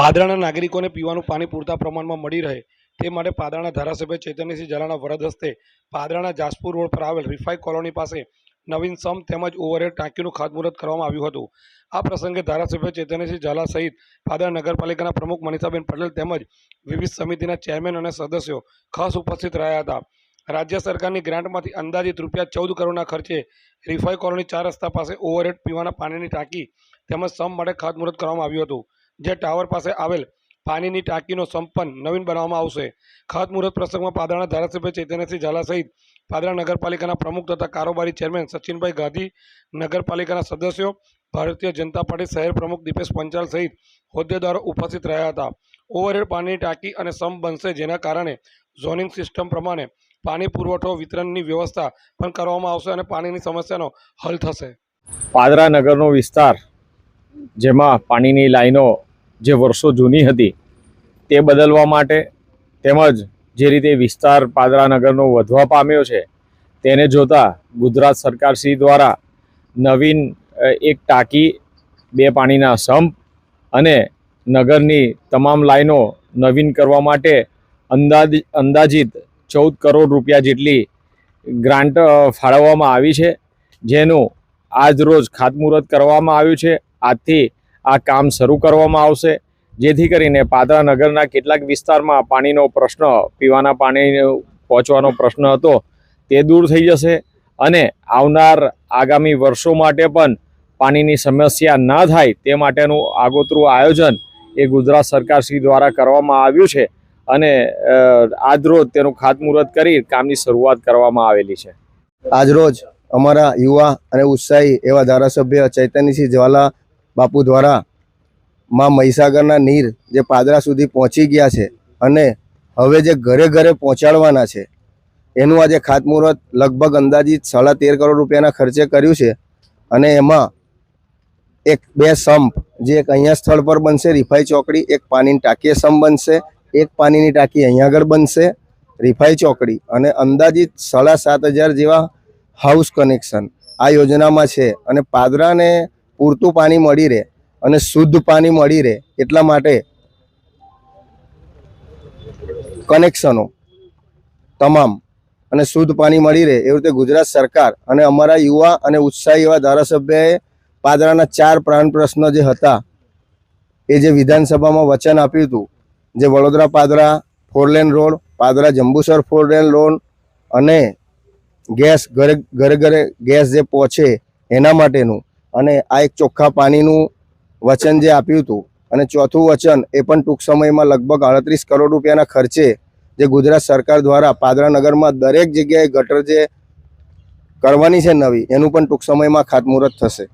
પાદરાના નાગરિકોને પીવાનું પાણી પૂરતા પ્રમાણમાં મળી રહે તે માટે પાદરાના ધારાસભ્ય ચૈતન્યસિંહ ઝાલાના વરદ હસ્તે પાદરાના જાસપુર રોડ પર આવેલ રિફાઈ કોલોની પાસે નવીન સમ તેમજ ઓવરહેડ ટાંકીનું ખાતમુહૂર્ત કરવામાં આવ્યું હતું. આ પ્રસંગે ધારાસભ્ય ચૈતન્યસિંહ ઝાલા સહિત પાદરા નગરપાલિકાના પ્રમુખ મનીષાબેન પટેલ તેમજ વિવિધ સમિતિના ચેરમેન અને સદસ્યો ખાસ ઉપસ્થિત રહ્યા હતા. રાજ્ય સરકારની ગ્રાન્ટમાંથી અંદાજિત રૂપિયા ચૌદ કરોડના ખર્ચે રિફાઈ કોલોની ચાર રસ્તા પાસે ઓવરહેડ પીવાના પાણીની ટાંકી તેમજ સમ માટે ખાતમુહૂર્ત કરવામાં આવ્યું હતું. જે ટાવર પાસે આવેલ પાણીની ટાંકીનો સંપન્ન નવીન બનાવવામાં આવશે. ખાતમુહૂર્ત પ્રસંગમાં પાદરાના ધારાસભ્ય ચૈતન્યસિંહ ઝાલા સહિત પાદરા નગરપાલિકાના પ્રમુખ તથા કારોબારી ચેરમેન સચિનભાઈ ગાંધી, નગરપાલિકાના સદસ્યો, ભારતીય જનતા પાર્ટી શહેર પ્રમુખ દીપેશ પંચાલ સહિત હોદ્દેદારો ઉપસ્થિત રહ્યા હતા. ઓવરહેડ પાણીની ટાંકી અને સમ બનશે જેના કારણે ઝોનિંગ સિસ્ટમ પ્રમાણે પાણી પુરવઠો વિતરણની વ્યવસ્થા પણ કરવામાં આવશે અને પાણીની સમસ્યાનો હલ થશે. પાદરા નગરનો વિસ્તાર, જેમાં પાણીની લાઈનો જે વર્ષો જૂની હતી, તે બદલવા માટે તેમજ જે રીતે વિસ્તાર પાદરા નગરનો વધવા પામ્યો છે, તેને જોતા ગુજરાત સરકારશ્રી દ્વારા નવીન એક ટાંકી, બે પાણીના સંપ અને નગરની તમામ લાઈનો નવીન કરવા માટે અંદાજ, અંદાજિત ચૌદ કરોડ રૂપિયા જેટલી ગ્રાન્ટ ફાળવવામાં આવી છે, જેનું આજ રોજ ખાતમુહૂર્ત કરવામાં આવ્યું છે. આજથી આ કામ શરૂ કરવામાં આવશે. જેથી કરીને પાદરા નગરના કેટલાક વિસ્તારમાં પાણીનો પ્રશ્ન, પીવાના પાણી પહોંચવાનો પ્રશ્ન હતો, તે દૂર થઈ જશે અને આવનાર આગામી વર્ષો માટે પણ પાણીની સમસ્યા ન થાય તે માટેનું આગોતરું આયોજન એ ગુજરાત સરકારશ્રી દ્વારા કરવામાં આવ્યું છે અને આજરોજ તેનું ખાતમુહૂર્ત કરી કામની શરૂઆત કરવામાં આવેલી છે. આજરોજ અમારા યુવા અને ઉત્સાહી એવા ધારાસભ્ય ચૈતન્યસિંહ જ્વાલા બાપુ દ્વારા માં મહીસાગરના નીર જે પાદરા સુધી પહોંચી ગયા છે અને હવે જે ઘરે ઘરે પહોંચાડવાના છે, એનું આજે ખાતમુહૂર્ત લગભગ અંદાજિત સાડા તેર કરોડ રૂપિયાના ખર્ચે કર્યું છે અને એમાં એક બે સંપ જે એક અહીંયા સ્થળ પર બનશે, રિફાઈ ચોકડી, એક પાણીની ટાંકી સંપ બનશે, એક પાણીની ટાંકી અહીંયા આગળ બનશે, રિફાઈ ચોકડી અને અંદાજિત સાડા સાત હજાર જેવા હાઉસ કનેક્શન આ યોજનામાં છે અને પાદરાને પૂરતું પાણી મળી રહે અને શુદ્ધ પાણી મળી રહે એટલા માટે કનેક્શનો તમામ અને શુદ્ધ પાણી મળી રહે એવી રીતે ગુજરાત સરકાર અને અમારા યુવા અને ઉત્સાહી એવા ધારાસભ્યએ પાદરાના ચાર પ્રાણ પ્રશ્નો જે હતા એ જે વિધાનસભામાં વચન આપ્યું હતું, જે Vadodara Padra four lane road Padra Jambusar four lane road અને ગેસ ઘરે ઘરે ઘરે ગેસ જે પહોંચે એના માટેનું અને આ એક ચોખ્ખા પાણીનું વચન જે આપ્યું હતું અને ચોથું વચન એ પણ ટૂંક સમયમાં લગભગ આડત્રીસ કરોડ રૂપિયાના ખર્ચે જે ગુજરાત સરકાર દ્વારા પાદરાનગરમાં દરેક જગ્યાએ ગટર જે કરવાની છે નવી, એનું પણ ટૂંક સમયમાં ખાતમુહૂર્ત થશે.